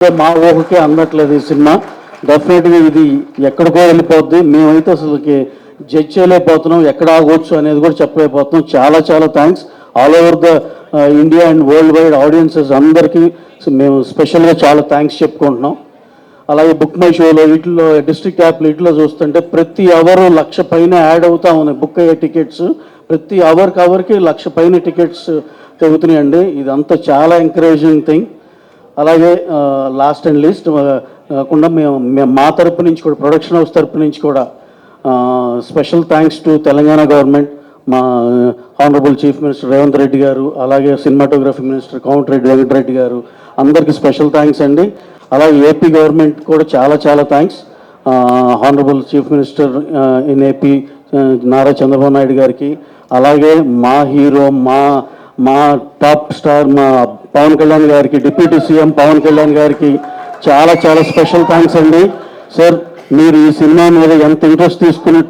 మా ఊహకే అందట్లేదు ఈ సినిమా. డెఫినెట్గా ఇది ఎక్కడికో వెళ్ళిపోద్ది. మేమైతే అసలుకి జడ్జ్ చేయలేకపోతున్నాం ఎక్కడ ఆగొచ్చు అనేది కూడా చెప్పలేకపోతున్నాం. చాలా చాలా thanks all over the India and world wide audiences అందరికీ మేము స్పెషల్గా చాలా థ్యాంక్స్ చెప్పుకుంటున్నాం. అలాగే బుక్ మై షోలో వీటిలో డిస్ట్రిక్ట్ యాప్లు వీటిలో చూస్తుంటే ప్రతి అవర్ లక్ష పైన యాడ్ అవుతా ఉన్నాయి. బుక్ అయ్యే టికెట్స్ ప్రతి అవర్కి అవర్కి లక్ష పైన టికెట్స్ తెగుతున్నాయండి. ఇదంతా చాలా ఎంకరేజింగ్ థింగ్ అలాగే లాస్ట్ అండ్ లీస్ట్ కాకుండా మేము మా తరపు నుంచి కూడా ప్రొడక్షన్ హౌస్ తరపు నుంచి కూడా special thanks to Telangana government మా honourable chief minister Revanth Reddy garu అలాగే సినిమాటోగ్రఫీ మినిస్టర్ కోమటిరెడ్డి వెంకటరెడ్డి గారు అందరికీ స్పెషల్ థ్యాంక్స్ అండి. అలాగే ఏపీ గవర్నమెంట్ కూడా చాలా చాలా thanks honourable chief minister in AP Nara Chandrababu Naidu గారికి అలాగే మా హీరో మా మా టాప్ స్టార్ మా పవన్ కళ్యాణ్ గారికి డిప్యూటీ సీఎం పవన్ కళ్యాణ్ గారికి చాలా చాలా స్పెషల్ థ్యాంక్స్ అండి. సార్ మీరు ఈ సినిమా మీద ఎంత ఇంట్రెస్ట్ తీసుకుని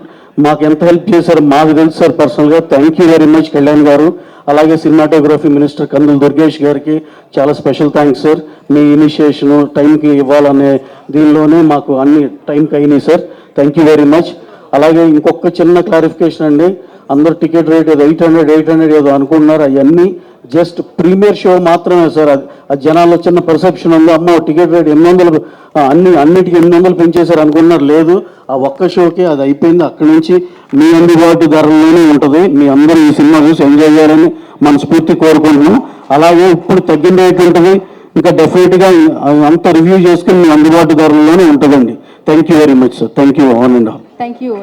మాకు ఎంత హెల్ప్ చేశారు మాకు తెలుసు సార్ పర్సనల్గా. Thank you very much Kalyan garu. అలాగే సినిమాటోగ్రఫీ మినిస్టర్ కందుల దుర్గేష్ గారికి చాలా స్పెషల్ థ్యాంక్స్ సార్. మీ ఇనిషియేషను టైంకి ఇవ్వాలనే దీనిలోనే మాకు అన్ని టైంకి అయినాయి sir. Thank you very much అలాగే ఇంకొక చిన్న క్లారిఫికేషన్ అండి. అందరు టికెట్ రేట్ ఏదో ఎయిట్ హండ్రెడ్ ఎయిట్ హండ్రెడ్ ఏదో అనుకుంటున్నారు. అవన్నీ జస్ట్ ప్రీమియర్ షో మాత్రమే సార్. అది ఆ జనాల్లో చిన్న పర్సెప్షన్ ఉంది అమ్మో టికెట్ రేట్ ఎనిమిది వందలు అన్ని అన్నిటికీ ఎనిమిది వందలు పెంచేశారు అనుకున్నారు లేదు ఆ ఒక్క షోకి అది అయిపోయింది. అక్కడి నుంచి మీ అందుబాటు ధరల్లోనే ఉంటుంది. మీ అందరూ ఈ సినిమా చూసి ఎంజాయ్ చేయాలని మనస్ఫూర్తి కోరుకుంటున్నాం. అలాగే ఇప్పుడు తగ్గిన రేట్ ఉంటుంది. ఇంకా డెఫినెట్గా అంత రివ్యూ చేసుకుని మీ అందుబాటు ధరలోనే ఉంటుందండి. Thank you very much sir thank you one and all thank you